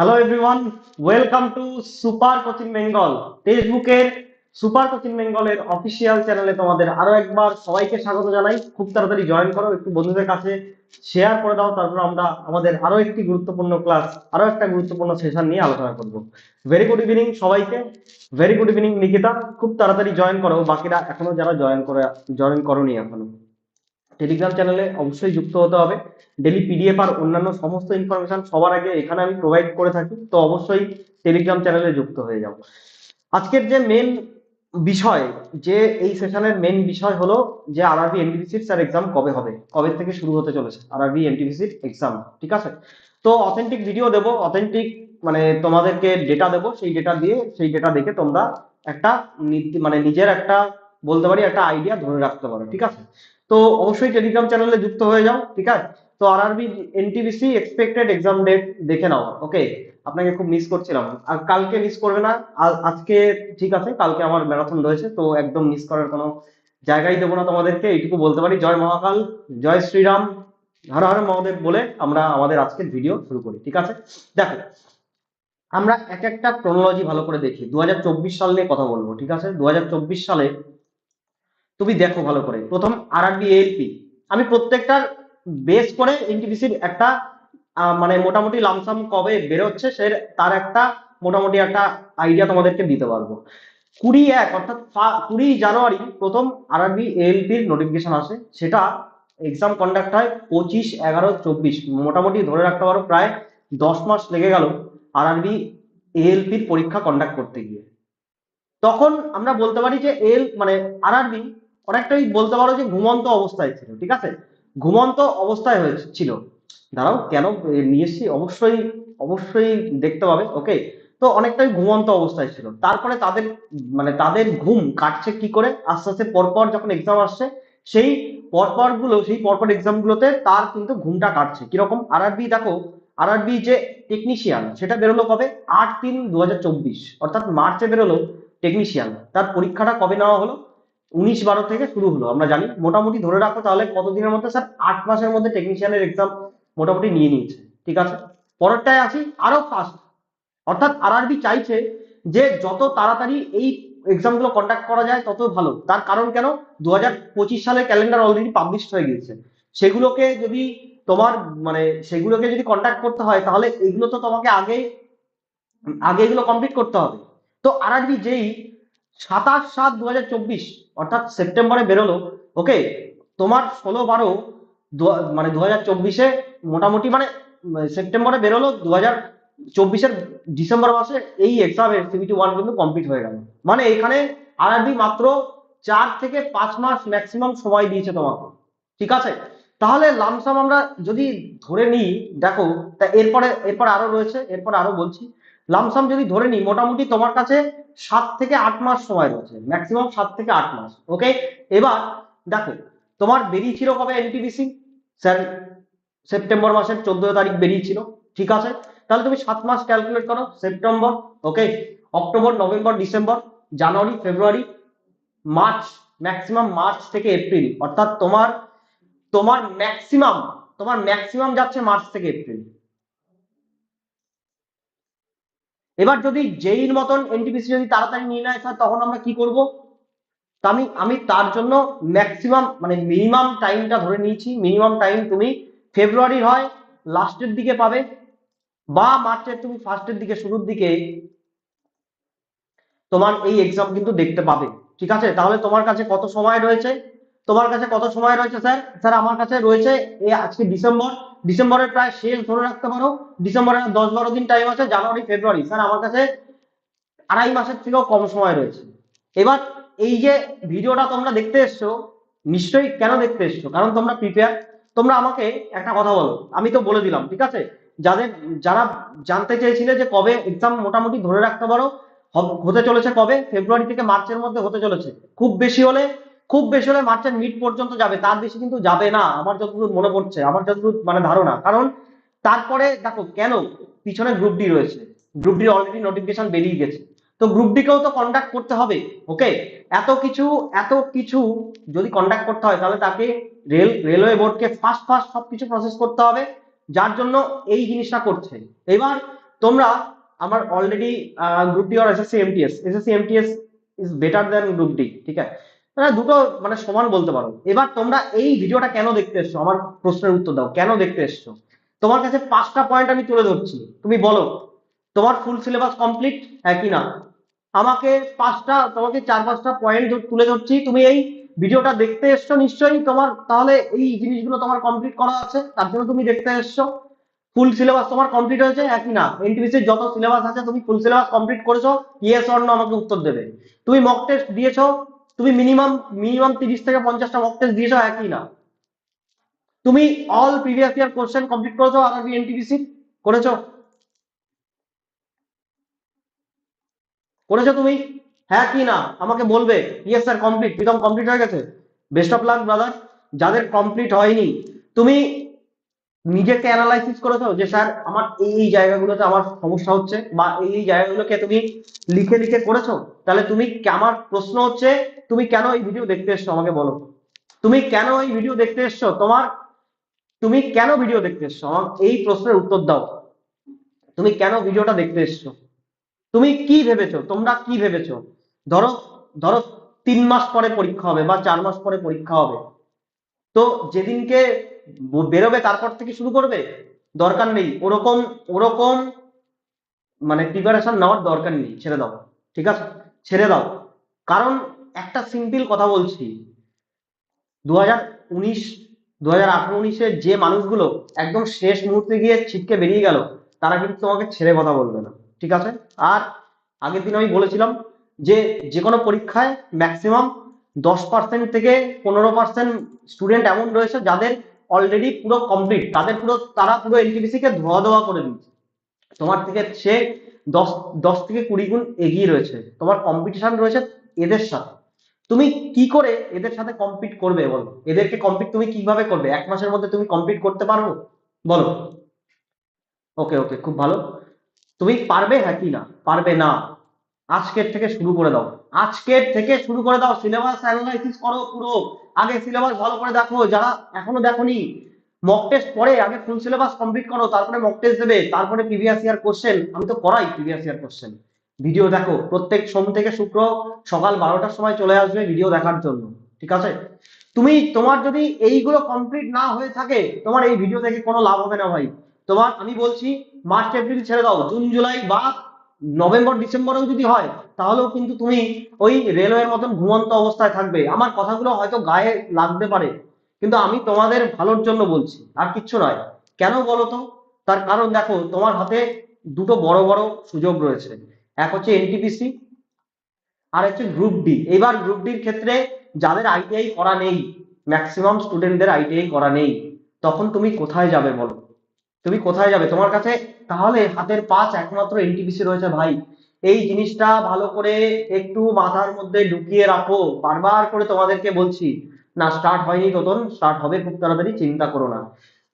Hello everyone welcome to super coaching Bengal ফেসবুকের super coaching বেঙ্গলের official চ্যানেলে তোমাদের আরও একবার সবাইকে স্বাগত জানাই। খুব তাড়াতাড়ি জয়েন করো, একটু বন্ধুদের কাছে শেয়ার করে দাও, তারপর আমরা আমাদের আরও একটি গুরুত্বপূর্ণ ক্লাস আরও একটা গুরুত্বপূর্ণ সেশন নিয়ে আলোচনা করব। ভেরি গুড ইভিনিং সবাইকে। ভেরি গুড ইভিনিং নিকিতা খুব তাড়াতাড়ি জয়েন করো। বাকিরা এখনও যারা জয়েন করে জয়েন করোনি এখনও। টেলিগ্রাম চ্যানেলে অবশ্যই যুক্ত হতে হবে। ডেলি পিডিএফ আর অন্যান্য সমস্ত ইনফরমেশন সবার আগে এখানে আমি প্রোভাইড করে থাকি, তো অবশ্যই টেলিগ্রাম চ্যানেলে যুক্ত হয়ে যাও আজকের যে মেন বিষয়, যে এই সেশনের মেন বিষয় হলো যে আরআরবি এনটিপিসির স্যার এক্সাম কবে হবে, কবে থেকে শুরু হতে চলেছে? আরআরবি এনটিপিসির এক্সাম ঠিক আছে? তো অথেন্টিক ভিডিও দেব অথেন্টিক মানে তোমাদেরকে ডেটা দেব, সেই ডেটা দিয়ে সেই ডেটা দেখে তোমরা একটা মানে নিজের একটা বলতে পারি একটা আইডিয়া ধরে রাখতে পারো, ঠিক আছে? তো অবশ্যই টেলিগ্রাম চ্যানেলে যুক্ত হয়ে যাও, ঠিক আছে? তো RRB NTPC expected exam date দেখে নাও ওকে আপনাকে খুব মিস করছিলাম। আর কালকে মিস করবে না, আর আজকে ঠিক আছে, কালকে আমার ম্যারাথন রয়েছে, তো একদম মিস করার কোনো জায়গাই দেবো না তোমাদেরকে, এইটুকু বলতে পারি। জয় মহাকাল, জয় শ্রীরাম, হর হর মহাদেব বলে আমরা আমাদের আজকের ভিডিও শুরু করি, ঠিক আছে? দেখো, আমরা এক একটা ক্রোনোলজি ভালো করে দেখি। দু হাজার চব্বিশ সাল নিয়ে কথা বলব, ঠিক আছে? দু হাজার চব্বিশ সালে তুমি দেখো ভালো করে। প্রথম আরআরবি এএলপি আমি প্রত্যেকটার বেস করে এনটিপিসির একটা মানে মোটামুটি লামসাম কবে বেরোচ্ছে সে তার একটা মোটামুটি একটা আইডিয়া তোমাদেরকে দিতে পারব। কুড়ি এক, অর্থাৎ কুড়ি জানুয়ারি প্রথম আরআরবি এএলপির নোটিফিকেশন আসে। সেটা এক্সাম কন্ডাক্ট হয় পঁচিশ এগারো চব্বিশ। মোটামুটি ধরে রাখতে পারো প্রায় দশ মাস লেগে গেল আরআরবি এএলপির পরীক্ষা কন্ডাক্ট করতে গিয়ে। তখন আমরা বলতে পারি যে এল মানে আরআরবি অনেকটাই বলতে পারো যে ঘুমন্ত অবস্থায় ছিল, ঠিক আছে? ঘুমন্ত অবস্থায় হয়েছে ছিল। দাঁড়াও, কেন? নিয়ে অবশ্যই অবশ্যই দেখতে পাবে ওকে তো অনেকটাই ঘুমন্ত অবস্থায় ছিল। তারপরে তাদের মানে তাদের ঘুম কাটছে কি করে? আস্তে আস্তে পরপর যখন এক্সাম আসছে, সেই পরপরগুলো সেই পরপর এক্সাম গুলোতে তার কিন্তু ঘুমটা কাটছে। কীরকম? আরআরবি দেখো আরআরবি যে টেকনিশিয়ান সেটা বেরোলো কবে? আট তিন দু হাজার চব্বিশ, অর্থাৎ মার্চে বেরোলো টেকনিশিয়ান তার পরীক্ষাটা কবে নেওয়া হলো? উনিশ বারো থেকে শুরু হলো, আমরা জানি। মোটামুটি ধরে রাখো তাহলে কতদিনের মধ্যে? স্যার, আট মাসের মধ্যে টেকনিশিয়ানের এক্সাম মোটামুটি নিয়ে নিয়েছে। ঠিক আছে? পরেরটায় আসি, আরও ফাস্ট অর্থাৎ আরআরবি চাইছে যে যত তাড়াতাড়ি এই এক্সামগুলো কন্ডাক্ট করা যায়, তত ভালো। তার কারণ কেন? দু হাজার পঁচিশ সালের ক্যালেন্ডার অলরেডি পাবলিশ হয়ে গিয়েছে। সেগুলোকে যদি তোমার মানে সেগুলোকে যদি কন্ডাক্ট করতে হয়, তাহলে এগুলো তো তোমাকে আগে আগে এগুলো কমপ্লিট করতে হবে। তো আরআরবি যেই সাতাশ সাত দু অর্থাৎ সেপ্টেম্বরে বেরোলো। ওকে তোমার ষোলো বারো মানে দু হাজার চব্বিশে মোটামুটি মানে সেপ্টেম্বরে বেরোলো, দু হাজার চব্বিশের ডিসেম্বর মাসে এই এক্সামের সিবিটি ওয়ান কিন্তু কমপ্লিট হয়ে গেল। মানে এখানে আরআরবি মাত্র চার থেকে পাঁচ মাস ম্যাক্সিমাম সময় দিয়েছে তোমাকে। ঠিক আছে? তাহলে লামসাম আমরা যদি ধরে নিই, দেখো, তা এরপরে, এরপর আরও রয়েছে, এরপর আরও বলছি। লামসাম যদি ধরে নিই, মোটামুটি তোমার কাছে সাত থেকে আট মাস সময় রয়েছে ম্যাক্সিমাম সাত থেকে আট মাস ওকে এবার দেখো, তোমার বেরিয়েছিল কবে এনটিবিসি স্যার, সেপ্টেম্বর মাসের চোদ্দ তারিখ বেরিয়েছিল, ঠিক আছে? তাহলে তুমি সাত মাস ক্যালকুলেট করো, September okay October, November, December, January, February, March maximum March থেকে এপ্রিল, অর্থাৎ তোমার তোমার ম্যাক্সিমাম তোমার ম্যাক্সিমাম যাচ্ছে মার্চ থেকে এপ্রিল। এবার যদি জেইর মতন এনটিপিসি যদি তাড়াতাড়ি নিয়ে নেয়, স্যার, তখন আমরা কি করব? আমি আমি তার জন্য ম্যাক্সিমাম মানে মিনিমাম টাইমটা ধরে নিয়েছি। মিনিমাম টাইম তুমি ফেব্রুয়ারির হয় লাস্টের দিকে পাবে, বা মার্চের তুমি ফার্স্টের দিকে, শুরুর দিকে তোমার এই এক্সাম কিন্তু দেখতে পাবে। ঠিক আছে? তাহলে তোমার কাছে কত সময় রয়েছে? তোমার কাছে কত সময় রয়েছে, স্যার? স্যার, আমার কাছে রয়েছে এই আজকে ডিসেম্বর। ডিসেম্বরের প্রায় শেষ ধরে রাখতে পারো। ডিসেম্বরের দশ বারো দিন টাইম আছে, জানুয়ারি, ফেব্রুয়ারি। স্যার, আমার কাছে আড়াই মাসের থেকেও কম সময় রয়েছে। এবার এই যে ভিডিওটা তোমরা দেখতে এসছো, নিশ্চয়ই কেন দেখতে এসছো? কারণ তোমরা প্রিপেয়ার তোমরা আমাকে একটা কথা বলো। আমি তো বলে দিলাম, ঠিক আছে? যাদের, যারা জানতে চেয়েছিলে যে কবে এক্সাম মোটামুটি ধরে রাখতে পারো হতে চলেছে কবে? ফেব্রুয়ারি থেকে মার্চের মধ্যে হতে চলেছে। খুব বেশি হলে খুব বেশি হলে মার্চের মিড পর্যন্ত যাবে, তার বেশি কিন্তু যাবে না, আমার যতদূর মনে পড়ছে, আমার যতদূর মানে ধারণা, কারণ তারপরে দেখো কেন পিছনে গ্রুপ ডি রয়েছে গ্রুপ ডি অলরেডি নোটিফিকেশন বেরিয়ে গেছে, তো গ্রুপ ডি কেও তো কন্ডাক্ট করতে হবে ওকে এত কিছু এত কিছু যদি কন্ডাক্ট করতে হয়, তাহলে তাকে রেল রেলওয়ে বোর্ডকে ফার্স্ট ফার্স্ট সবকিছু প্রসেস করতে হবে, যার জন্য এই জিনিসটা করছে। এবার তোমরা আমার already group D R SSC MTS SSC MTS is better then group D ঠিক আছে? তোমরা দুটো মানে সমান বলতে পারো। এবার তোমরা এই ভিডিওটা কেন দেখতে এসছো? আমার প্রশ্নের উত্তর দাও। কেন দেখতে এসছো? তোমার কাছে পাঁচটা পয়েন্ট আমি তুলে ধরছি। তুমি বলো, তোমার ফুল সিলেবাস কমপ্লিট হ্যাঁ কি না? আমাকে পাঁচটা, তোমাকে চার, পাঁচটা পয়েন্ট তুলে ধরছি। তুমি এই ভিডিওটা দেখতে এসছো নিশ্চয়ই। তোমার তাহলে এই জিনিসগুলো তোমার কমপ্লিট করা আছে। তার জন্য তুমি দেখতে এসছো। ফুল সিলেবাস তোমার কমপ্লিট হয়েছে? একই না? এনটিপিসির যত সিলেবাস আছে, তুমি ফুল সিলেবাস কমপ্লিট করেছ। ইয়েস অর আমাকে উত্তর দেবে। তুমি মক টেস্ট দিয়েছ। তুমি মিনিমাম মিনিমাম তিরিশ থেকে পঞ্চাশটা মক টেস্ট দিয়েছ, একই না? তুমি all previous year question complete করেছ আর আরবি এনটিপিসি করেছ? করেছ তুমি? হ্যাঁ কি না? আমাকে বলবে। Yes sir complete Pritam complete হয়ে গেছে। বেস্ট অফ লাক ব্রাদার যাদের কমপ্লিট হয়নি, তুমি নিজেকে অ্যানালাইসিস করেছ যে, স্যার, আমার এই এই জায়গাগুলোতে আমার সমস্যা হচ্ছে বা এই এই জায়গাগুলোকে তুমি লিখে লিখে করেছ। তাহলে তুমি আমার প্রশ্ন হচ্ছে, তুমি কেন এই ভিডিও দেখতে এসছো আমাকে বলো। তুমি কেন এই ভিডিও দেখতে এসছো? তোমার, তুমি কেন ভিডিও দেখতে এসছো? আমার এই প্রশ্নের উত্তর দাও। তুমি কেন ভিডিওটা দেখতে এসছো? তুমি কি ভেবেছো? তোমরা কি ভেবেছো? ধরো ধরো তিন মাস পরে পরীক্ষা হবে বা চার মাস পরে পরীক্ষা হবে। তো যেদিনকে বেরোবে, তারপর থেকে শুরু করবে? দরকার নেই। ওরকম ওরকম মানে প্রিপারেশন নেওয়ার দরকার নেই। ছেড়ে দাও। ঠিক আছে? ছেড়ে দাও। কারণ একটা সিম্পল কথা বলছি। দু হাজার উনিশ দু হাজার আঠারো উনিশের যে মানুষগুলো একদম শেষ মুহূর্তে গিয়ে ছিটকে বেরিয়ে গেল, তারা কিন্তু তোমাকে ছেড়ে কথা বলবে না। ঠিক আছে? আর আগের দিন আমি বলেছিলাম যে যে কোনো পরীক্ষায় ম্যাক্সিমাম দশ পার্সেন্ট থেকে পনেরো পার্সেন্ট স্টুডেন্ট এমন রয়েছে যাদের অলরেডি পুরো কমপ্লিট তাদের পুরো, তারা পুরো এনটিপিসি কে ধোয়া দেওয়া করে দিচ্ছে। তোমার থেকে সে দশ দশ থেকে কুড়ি গুণ এগিয়ে রয়েছে। তোমার কম্পিটিশন রয়েছে এদের সাথে। তুমি কি করে এদের সাথে কম্পিট করবে বলো? এদেরকে কম্পিট তুমি কীভাবে করবে? এক মাসের মধ্যে তুমি কম্পিট করতে পারব বলো। ওকে ওকে, খুব ভালো। তুমি পারবে হ্যাঁ কি না? পারবে না। আজকের থেকে শুরু করে দাও। আজকের থেকে শুরু করে দাও। সিলেবাস অ্যানালাইসিস করো পুরো। আগে সিলেবাস ভালো করে দেখো। যারা এখনও দেখোনি মক টেস্ট পরে আগে ফুল সিলেবাস কমপ্লিট করো, তারপরে মক টেস্ট দেবে, তারপরে প্রিভিয়াস ইয়ার কোশ্চেন আমি তো করাই প্রিভিয়াস ইয়ার কোশ্চেন ভিডিও দেখো। প্রত্যেক সোম থেকে শুক্র সকাল বারোটার সময় চলে আসবে ভিডিও দেখার জন্য। ঠিক আছে? তুমি, তোমার যদি এইগুলো কমপ্লিট না হয়ে থাকে, তোমার এই ভিডিও থেকে কোনো লাভ হবে না ভাই। তোমার, আমি বলছি, মার্চ, এপ্রিল ছেড়ে দাও। জুন, জুলাই বা নভেম্বর, ডিসেম্বরেও যদি হয়, তাহলেও কিন্তু তুমি ওই রেলওয়ের মতন ঘুমন্ত অবস্থায় থাকবে। আমার কথাগুলো হয়তো গায়ে লাগতে পারে, কিন্তু আমি তোমাদের ভালোর জন্য বলছি, আর কিচ্ছু নয়। কেন বলো তো? তার কারণ দেখো, তোমার হাতে দুটো বড় বড় সুযোগ রয়েছে। এক হচ্ছে এনটিপিসি আর হচ্ছে গ্রুপ ডি এবার গ্রুপ ডির ক্ষেত্রে যাদের আইটিআই করা নেই ম্যাক্সিমাম স্টুডেন্টদের আইটিআই করা নেই, তখন তুমি কোথায় যাবে বলো? তুমি কোথায় যাবে? তোমার কাছে তাহলে হাতের পাঁচ একমাত্র এনটিপিসি রয়েছে ভাই। এই জিনিসটা ভালো করে একটু মাথার মধ্যে ঢুকিয়ে রাখো। বারবার করে তোমাদেরকে বলছি, না স্টার্ট হয়নি তখন স্টার্ট হবে খুব তাড়াতাড়ি, চিন্তা করো না।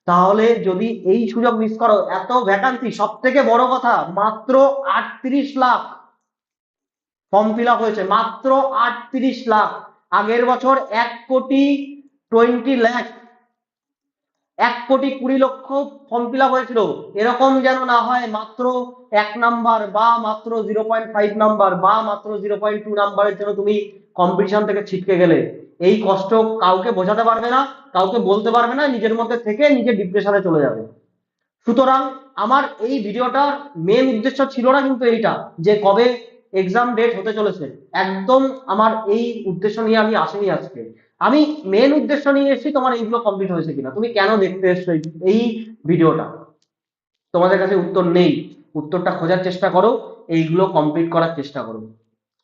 তাহলে যদি এই সুযোগ মিস করো, এত ভ্যাকান্সি সব থেকে বড় কথা, মাত্র আটত্রিশ লাখ ফর্ম ফিল হয়েছে, মাত্র আটত্রিশ লাখ। আগের বছর এক কোটি টোয়েন্টি লাখ এক কোটি কুড়ি লক্ষ ফর্ম ফিল হয়েছিল। এরকম যেন না হয়, মাত্র এক নাম্বার বা মাত্র জিরো পয়েন্ট ফাইভ নাম্বার বা মাত্র জিরো পয়েন্ট টু নাম্বারের জন্য তুমি কম্পিটিশন থেকে ছিটকে গেলে। এই কষ্ট কাউকে বোঝাতে পারবে না, কাউকে বলতে পারবে না, নিজের মধ্যে থেকে নিজে ডিপ্রেশনে চলে যাবে। সুতরাং আমার এই ভিডিওটার মেন উদ্দেশ্য ছিল না কিন্তু এইটা, যে কবে এক্সাম ডেট হতে চলেছে। একদম আমার এই উদ্দেশ্য নিয়ে আমি আসিনি আজকে। আমি মেন উদ্দেশ্য নিয়ে এসেছি তোমার এইগুলো কমপ্লিট হয়েছে কিনা। তুমি কেন দেখতে এসছো এই- ভিডিওটা তোমাদের কাছে উত্তর নেই। উত্তরটা খোঁজার চেষ্টা করো, এইগুলো কমপ্লিট করার চেষ্টা করো।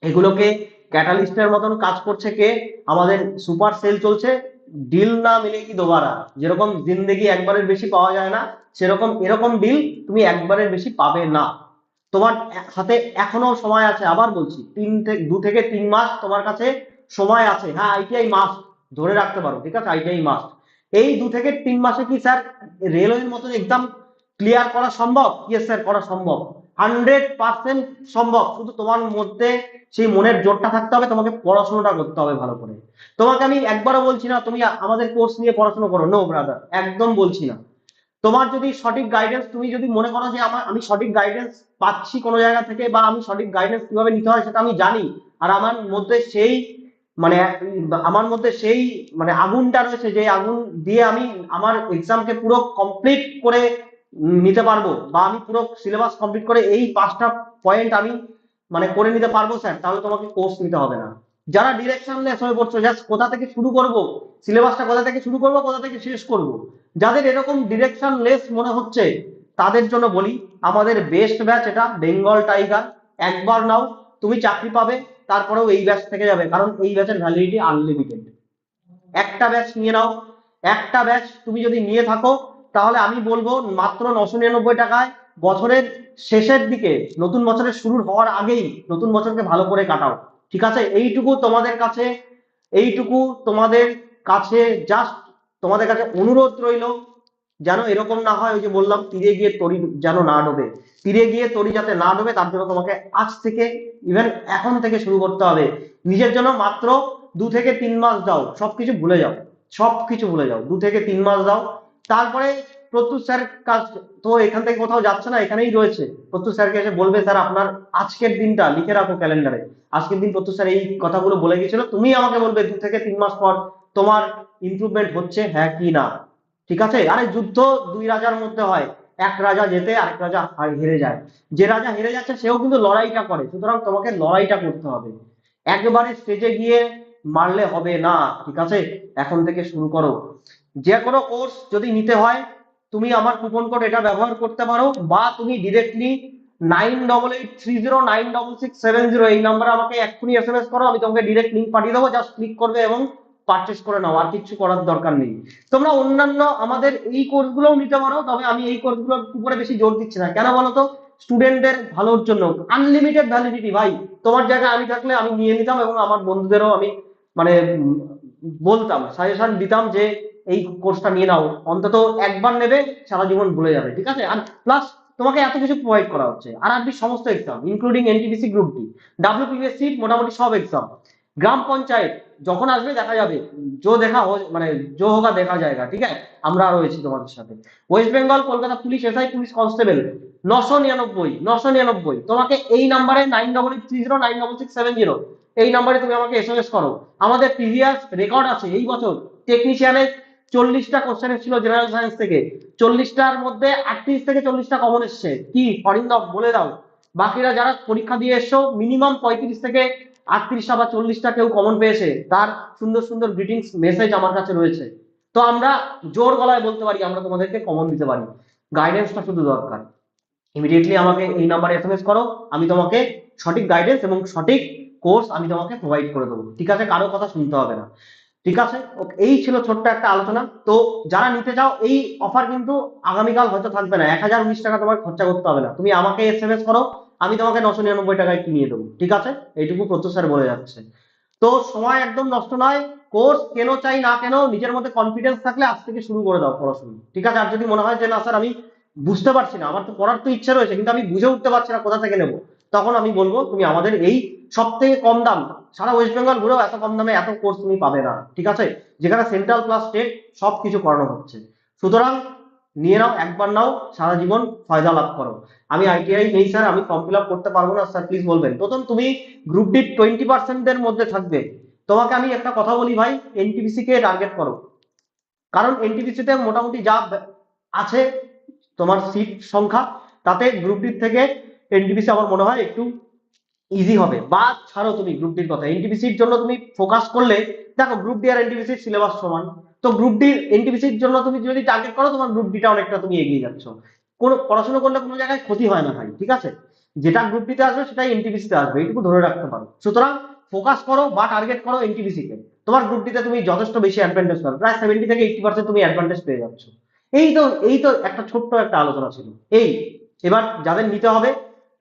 এগুলোকে ক্যাটালিস্টের মতন কাজ করছে কে? আমাদের সুপার সেল চলছে ডিল না মিলে কি দোবারা? যেরকম জিন্দেগি একবারের বেশি পাওয়া যায় না, সেরকম এরকম ডিল তুমি একবারের বেশি পাবে না। তোমার হাতে এখনও সময় আছে, আবার বলছি, তিন থেকে দু থেকে তিন মাস তোমার কাছে সময় আছে। হ্যাঁ আইটিআই মাস ধরে রাখতে পারো, ঠিক আছে? আইটিআই মাস এই দু থেকে তিন মাসে কি স্যার রেলওয়ের মতন এক্সাম ক্লিয়ার করা সম্ভব? ইয়েস স্যার করা সম্ভব। হান্ড্রেড পার্সেন্ট সম্ভব। শুধু তোমার মধ্যে সেই মনের জোরটা থাকতে হবে, তোমাকে পড়াশোনাটা করতে হবে ভালো করে। তোমাকে আমি একবারও বলছি না, তুমি আমাদের কোর্স নিয়ে পড়াশোনা করো। নো ব্রাদার একদম বলছি না। তোমার যদি সঠিক গাইডেন্স তুমি যদি মনে করো যে আমার, আমি সঠিক গাইডেন্স পাচ্ছি কোনো জায়গা থেকে বা আমি সঠিক গাইডেন্স কীভাবে নিতে হয় সেটা আমি জানি, আর আমার মধ্যে সেই মানে আমার মধ্যে সেই মানে আগুনটা রয়েছে যে আগুন দিয়ে আমি আমার এক্সামকে পুরো কমপ্লিট করে নিতে পারব, বা আমি পুরো সিলেবাস কমপ্লিট করে এই পাঁচটা পয়েন্ট আমি মানে করে নিতে পারব স্যার তাহলে তোমাকে কোর্স নিতে হবে না। যারা ডিরেকশন ডিরেকশনলেস হয়ে পড়ছো জাস্ট কোথা থেকে শুরু করব সিলেবাসটা কোথা থেকে শুরু করব, কোথা থেকে শেষ করব, যাদের এরকম ডিরেকশনলেস মনে হচ্ছে, তাদের জন্য বলি, আমাদের বেস্ট ব্যাচ এটা বেঙ্গল টাইগার একবার নাও, তুমি চাকরি পাবে তারপরেও এই ব্যাচ থেকে যাবে, কারণ এই ব্যাচের ভ্যালিডিটি আনলিমিটেড একটা ব্যাচ নিয়ে নাও, একটা ব্যাচ তুমি যদি নিয়ে থাকো, তাহলে আমি বলব মাত্র নশো নিরানব্বই টাকায় বছরের শেষের দিকে, নতুন বছরের শুরু হওয়ার আগেই নতুন বছরকে ভালো করে কাটাও। ঠিক আছে? এইটুকু তোমাদের কাছে, এইটুকু তোমাদের কাছে জাস্ট তোমাদের কাছে অনুরোধ রইল। যেন এরকম না হয়, ওই যে বললাম, তীরে গিয়ে তরি যেন না ডোবে। তীরে গিয়ে তরি যাতে না ডোবে, তার জন্য তোমাকে আজ থেকে ইভেন এখন থেকে শুরু করতে হবে। নিজের জন্য মাত্র দু থেকে তিন মাস দাও, সবকিছু ভুলে যাও, সবকিছু ভুলে যাও। দু থেকে তিন মাস দাও। তারপরে প্রত্যুষ স্যার কাজ, তো এখান থেকে কোথাও যাচ্ছে না, এখানেই রয়েছে। প্রত্যুষ স্যারকে এসে বলবে, স্যার, আপনার আজকের দিনটা, লিখে রাখো ক্যালেন্ডারে। আজকের দিন প্রত্যুষ স্যার এই কথাগুলো বলে গেছিল। তুমি আমাকে বলবে, দু থেকে তিন মাস পর তোমার ইমপ্রুভমেন্ট হচ্ছে হ্যাঁ কি না? ঠিক আছে? আরে যুদ্ধ দুই রাজার মধ্যে হয়। এক রাজা যেতে, আরেক রাজা হেরে যায়। যে রাজা হেরে যাচ্ছে, সেও কিন্তু লড়াইটা করে। সুতরাং তোমাকে লড়াইটা করতে হবে। একবারে স্টেজে গিয়ে মারলে হবে না, ঠিক আছে? এখন থেকে শুরু করো। যে কোনো কোর্স যদি নিতে হয়, তুমি আমার কুপন কোড এটা ব্যবহার করতে পারো, বা তুমি directly nine double eight three zero nine double six seven zero এই নাম্বারে আমাকে এক্ষুনি এস এম এস করো, আমি তোমাকে ডিরেক্ট লিঙ্ক পাঠিয়ে দেবো। জাস্ট ক্লিক করবে এবং পারচেস করে নাও, আর কিছু করার দরকার নেই। তোমরা অন্যান্য আমাদের এই কোর্সগুলোও নিতে পারো, তবে আমি এই কোর্সগুলোর উপরে বেশি জোর দিচ্ছি না। কেন বলো তো? স্টুডেন্টদের ভালোর জন্য। আনলিমিটেড ভ্যালিডিটি ভাই। তোমার জায়গায় আমি থাকলে আমি নিয়ে নিতাম এবং আমার বন্ধুদেরও আমি মানে বলতাম সাজেশন দিতাম যে এই কোর্সটা নিয়ে নাও। অন্তত একবার নেবে, সারা জীবন ভুলে যাবে, ঠিক আছে? আর প্লাস তোমাকে এত কিছু প্রোভাইড করা হচ্ছে। আর আরবি সমস্ত exam including NTPC group D WBPSC মোটামুটি সব এক্সাম গ্রাম পঞ্চায়েত, যখন আসবে দেখা যাবে। জো দেখা মানে জো হোগা দেখা যায়গা ঠিক আছে? আমরা রয়েছি তোমাদের সাথে। West Bengal Kolkata police SI police constable নশো নিরানব্বই নশো নিরানব্বই। তোমাকে এই নাম্বারে nine double eight three zero nine double six seven zero এই নাম্বারে তুমি আমাকে এস এম এস করো। আমাদের প্রিভিয়াস রেকর্ড আছে এই বছর। টেকনিশিয়ানের চল্লিশটা কোশ্চেন এসেছিল জেনারেল সায়েন্স থেকে। চল্লিশটার মধ্যে আটত্রিশ থেকে চল্লিশটা কমন এসছে। কি? অরিন্দম বলে দাও। বাকিরা যারা পরীক্ষা দিয়ে এসছো মিনিমাম পঁয়ত্রিশ থেকে আটত্রিশটা বা চল্লিশটা কেউ কমন পেয়েছে। তার সুন্দর সুন্দর গ্রিটিংস মেসেজ আমার কাছে রয়েছে। তো আমরা জোর গলায় বলতে পারি, আমরা তোমাদেরকে কমন দিতে পারি। গাইডেন্সটা শুধু দরকার। ইমিডিয়েটলি আমাকে এই নাম্বারে এস করো, আমি তোমাকে সঠিক গাইডেন্স এবং সঠিক কোর্স আমি তোমাকে প্রোভাইড করে দেবো। ঠিক আছে? কারও কথা শুনতে হবে না। ঠিক আছে? এই ছিল ছোট্ট একটা আলোচনা। তো যারা নিতে চাও, এই অফার কিন্তু আগামীকাল হয়তো থাকবে না। এক হাজার উনিশ টাকা তোমার খরচা করতে হবে না। তুমি আমাকে এস করো আমি তোমাকে নশো নিরানব্বই টাকায় কিনিয়ে দেবো? ঠিক আছে? এইটুকু প্রত্যুষ স্যার বলে যাচ্ছে। তো সময় একদম নষ্ট নয়। কোর্স কেন চাই, না কেন, নিজের মধ্যে কনফিডেন্স থাকলে আজ থেকে শুরু করে দাও পড়াশোনা। ঠিক আছে? আর যদি মনে হয় যে, না স্যার, আমি বুঝতে পারছি না, আমার তো পড়ার তো ইচ্ছা রয়েছে, কিন্তু আমি বুঝে উঠতে পারছি না কোথা থেকে নেব, তখন আমি বলব, তুমি আমাদের এই সব থেকে কম দাম, সারা ওয়েস্ট বেঙ্গল ঘুরেও এত কম দামে এত কোর্স তুমি পাবে না। ঠিক আছে? যেখানে সেন্ট্রাল প্লাস স্টেট সব কিছু করানো হচ্ছে। সুতরাং নিয়ে নাও, একবার নাও, সারা জীবন ফায়দা লাভ করো। আমি আইটিআই নেই স্যার আমি ফর্ম ফিল করতে পারব না স্যার প্লিজ বলবেন। প্রথম, তুমি গ্রুপ ডি টোয়েন্টি পার্সেন্টের মধ্যে থাকবে। তোমাকে আমি একটা কথা বলি ভাই এনটিপিসি কে টার্গেট করো। কারণ এনটিপিসি তে মোটামুটি যা আছে, তোমার সিট সংখ্যা, তাতে গ্রুপ ডি থেকে এনটিপিসি আমার মনে হয় একটু ইজি হবে। বা ছাড়ো তুমি গ্রুপ ডির কথা। এনটিপিসির জন্য তুমি ফোকাস করলে, দেখো গ্রুপ ডি আর এনটিপিসির সিলেবাস সমান। তো গ্রুপ ডি এনটিপিসির জন্য তুমি যদি টার্গেট করো, তোমার গ্রুপ ডিটা অনেকটা তুমি এগিয়ে যাচ্ছ। কোনো পড়াশোনা করলে কোনো জায়গায় ক্ষতি হয় না ভাই, ঠিক আছে? যেটা গ্রুপ ডিতে আসবে সেটাই এনটিপিসি তে আসবে এইটুকু ধরে রাখতে পারো। সুতরাং ফোকাস করো বা টার্গেট করো এনটিপিসি কে। তোমার গ্রুপ ডিতে তুমি যথেষ্ট বেশি অ্যাডভান্টেজ পাবে, প্রায় সেভেন্টি থেকে এইটি পার্সেন্ট তুমি অ্যাডভান্টেজ পেয়ে যাচ্ছ। এই তো এই তো একটা ছোট্ট একটা আলোচনা ছিল। এই, এবার যাদের নিতে হবে,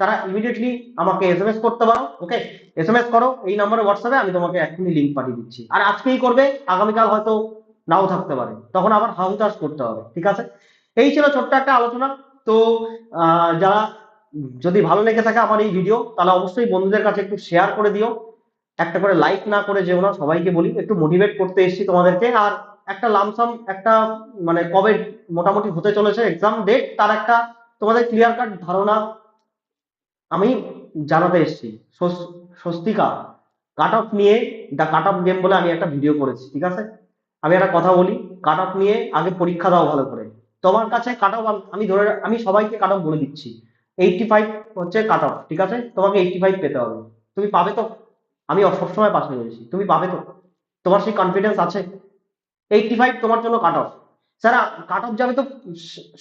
তারা ইমিডিয়েটলি আমাকে এস এম এস করতে পারো ওকে এস এম এস করো, এই নম্বরে হোয়াটসঅ্যাপে আমি তোমাকে এক্ষুনি লিঙ্ক পাঠিয়ে দিচ্ছি। আর আজকেই করবে, আগামীকাল হয়তো নাও থাকতে পারে। তখন আবার হাউ হাউতাস করতে হবে, ঠিক আছে? এই ছিল ছোট্ট একটা আলোচনা। তো যারা যদি ভালো লেগে থাকে আমার এই ভিডিও তাহলে অবশ্যই বন্ধুদের কাছে একটু শেয়ার করে দিও। একটা করে লাইক না করে যেও না, সবাইকে বলি, একটু মোটিভেট করতে এসেছি তোমাদেরকে। আর একটা লামসাম একটা মানে কবে মোটামুটি হতে চলেছে এক্সাম ডেট তার একটা তোমাদের ক্লিয়ার কাট ধারণা আমি জানাতে এসেছি। স্বস- স্বস্তিকা কাট অফ নিয়ে দ্য কাট অফ গেম বলে আমি একটা ভিডিও করেছি, ঠিক আছে? আমি একটা কথা বলি কাট অফ নিয়ে আগে পরীক্ষা দাও ভালো করে। তোমার কাছে কাট অফ আমি ধরে, আমি সবাইকে কাট অফ বলে দিচ্ছি। এইটটি ফাইভ হচ্ছে কাট অফ ঠিক আছে? তোমাকে এইটটি ফাইভ পেতে হবে। তুমি পাবে তো? আমি সবসময় পাশে রয়েছি তুমি পাবে তো? তোমার সেই কনফিডেন্স আছে? এইটটি ফাইভ তোমার জন্য cut off sir cut off যাবে তো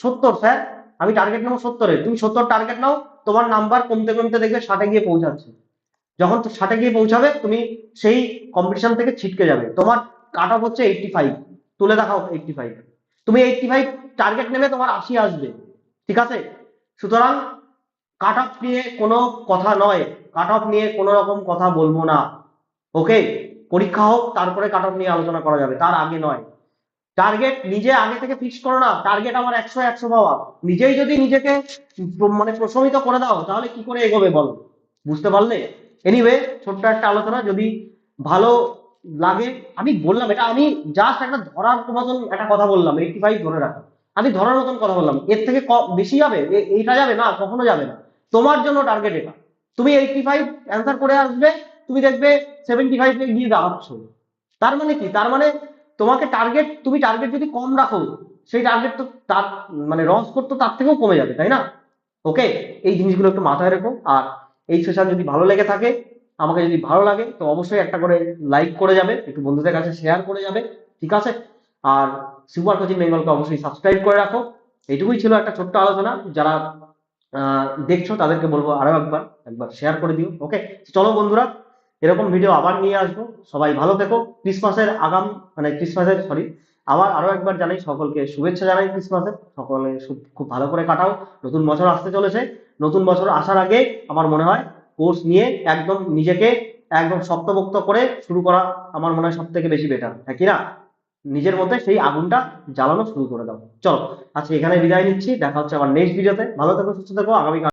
সত্তর, স্যার, আমি টার্গেট নেব সত্তরে তুমি সত্তর টার্গেট নাও, তোমার নাম্বার কমতে কমতে দেখবে ষাটে গিয়ে পৌঁছাচ্ছে। যখন তো ষাটে গিয়ে পৌঁছাবে, তুমি সেই কম্পিটিশন থেকে ছিটকে যাবে। তোমার কাট অফ হচ্ছে এইটটি ফাইভ তুলে দেখাও এইটটি ফাইভ তুমি এইটটি ফাইভ টার্গেট নেবে তোমার আশি আসবে, ঠিক আছে? সুতরাং কাট অফ নিয়ে কোনো কথা নয় কাট অফ নিয়ে কোনো রকম কথা বলব না ওকে পরীক্ষা হোক, তারপরে কাট অফ নিয়ে আলোচনা করা যাবে, তার আগে নয়। টার্গেট নিজে আগে থেকে ফিক্স করো না টার্গেট আমার একশো একশো পাওয়া। নিজেই যদি নিজেকে মানে প্রশমিত করে দাও, তাহলে কি করে এগোবে বলো? বুঝতে পারলে? এনিওয়ে ছোট্ট একটা আলোচনা, যদি ভালো লাগে। আমি বললাম এটা, আমি জাস্ট একটা ধরার মতন একটা কথা বললাম এইটি ফাইভ ধরে রাখো। আমি ধরার মতন কথা বললাম, এর থেকে বেশি যাবে? এইটা যাবে না, কখনো যাবে না। তোমার জন্য টার্গেট এটা। তুমি এইটটি ফাইভ অ্যান্সার করে আসবে, তুমি দেখবে সেভেন্টি ফাইভ গিয়ে দাঁড়াচ্ছ তার মানে কি? তার মানে তোমাকে টার্গেট তুমি টার্গেট যদি কম রাখো, সেই টার্গেট তো তার মানে রস করতো তার থেকেও কমে যাবে, তাই না? ওকে এই জিনিসগুলো একটু মাথায় রেখো। আর এই সেশন যদি ভালো লেগে থাকে আমাকে যদি ভালো লাগে, তো অবশ্যই একটা করে লাইক করে যাবে, একটু বন্ধুদের কাছে শেয়ার করে যাবে, ঠিক আছে? আর সুপার কোচিং বেঙ্গলকে অবশ্যই সাবস্ক্রাইব করে রাখো। এইটুকুই ছিল একটা ছোট্ট আলোচনা, যারা দেখছ তাদেরকে বলব আরও একবার একবার শেয়ার করে দিও ওকে চলো বন্ধুরা, এরকম ভিডিও আবার নিয়ে আসব। সবাই ভালো থেকো। ক্রিসমাসের আগাম মানে ক্রিসমাসের সরি আবার আরও একবার জানাই, সকলকে শুভেচ্ছা জানাই ক্রিসমাসের সকলে খুব ভালো করে কাটাও। নতুন বছর আসতে চলেছে। নতুন বছর আসার আগে আমার মনে হয় কোর্স নিয়ে একদম নিজেকে একদম শক্তপোক্ত করে শুরু করা আমার মনে হয় সব থেকে বেশি বেটার হ্যাঁ কিনা নিজের মধ্যে সেই আগুনটা জ্বালানো শুরু করে দাও। চলো, আজকে এখানে বিদায় নিচ্ছি, দেখা হচ্ছে আবার নেক্সট ভিডিওতে ভালো থাকো, সুস্থ থাকো আগামী